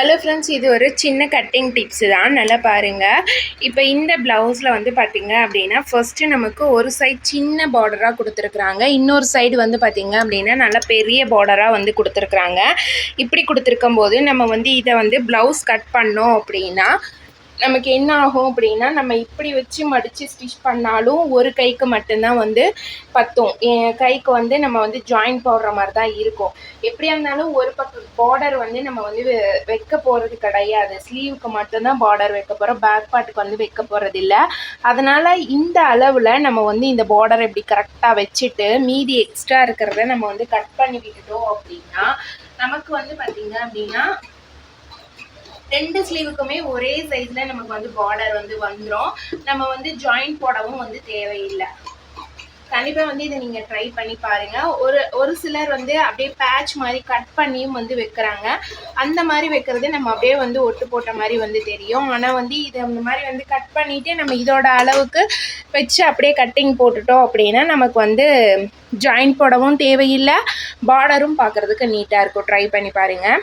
Hello friends இது ஒரு சின்ன கட்டிங் டிப்ஸு தான். நல்லா பாருங்கள் இப்போ இந்த ப்ளவுஸில் வந்து பார்த்தீங்க அப்படின்னா ஃபர்ஸ்ட்டு நமக்கு ஒரு சைடு சின்ன பார்டராக கொடுத்துருக்குறாங்க. இன்னொரு சைடு வந்து பார்த்தீங்க அப்படின்னா நல்லா பெரிய பார்டராக வந்து கொடுத்துருக்குறாங்க. இப்படி கொடுத்துருக்கும் போது நம்ம வந்து இதை வந்து ப்ளவுஸ் கட் பண்ணோம் அப்படின்னா நமக்கு என்ன ஆகும் அப்படின்னா நம்ம இப்படி வச்சு மடித்து ஸ்டிச் பண்ணாலும் ஒரு கைக்கு மட்டும்தான் வந்து பத்தும். என் கைக்கு வந்து நம்ம வந்து ஜாயின் போடுற மாதிரி தான் இருக்கும். எப்படியா இருந்தாலும் ஒரு பக்கம் பார்டர் வந்து நம்ம வந்து வெ- வைக்க போகிறது கிடையாது. ஸ்லீவுக்கு மட்டும்தான் பார்டர் வைக்க போகிறோம் பேக் பார்ட்டுக்கு வந்து வைக்க போகிறது இல்லை. அதனால் இந்த அளவில் நம்ம வந்து இந்த பார்டர் இப்படி கரெக்டாக வச்சுட்டு மீதி எக்ஸ்ட்ரா இருக்கிறத நம்ம வந்து கட் பண்ணி விட்டுட்டோம் அப்படின்னா நமக்கு வந்து பார்த்தீங்க அப்படின்னா ரெண்டு ஸ்லீவுக்குமே ஒரே சைஸ்ல நமக்கு வந்து பார்டர் வந்து வந்துடும் நம்ம வந்து ஜாயிண்ட் போடவும் வந்து தேவையில்லை. கண்டிப்பாக வந்து இதை நீங்கள் ட்ரை பண்ணி பாருங்க. ஒரு ஒரு சிலர் வந்து அப்படியே பேட்ச் மாதிரி கட் பண்ணியும் வந்து வைக்கிறாங்க. அந்த மாதிரி வைக்கிறது நம்ம அப்படியே வந்து ஒட்டு போட்ட மாதிரி வந்து தெரியும். ஆனால் வந்து இதை அந்த மாதிரி வந்து கட் பண்ணிட்டு நம்ம இதோட அளவுக்கு வச்சு அப்படியே கட்டிங் போட்டுட்டோம் அப்படின்னா நமக்கு வந்து ஜாயின் போடவும் தேவையில்லை. பார்டரும் பார்க்குறதுக்கு நீட்டாக இருக்கும். ட்ரை பண்ணி பாருங்கள்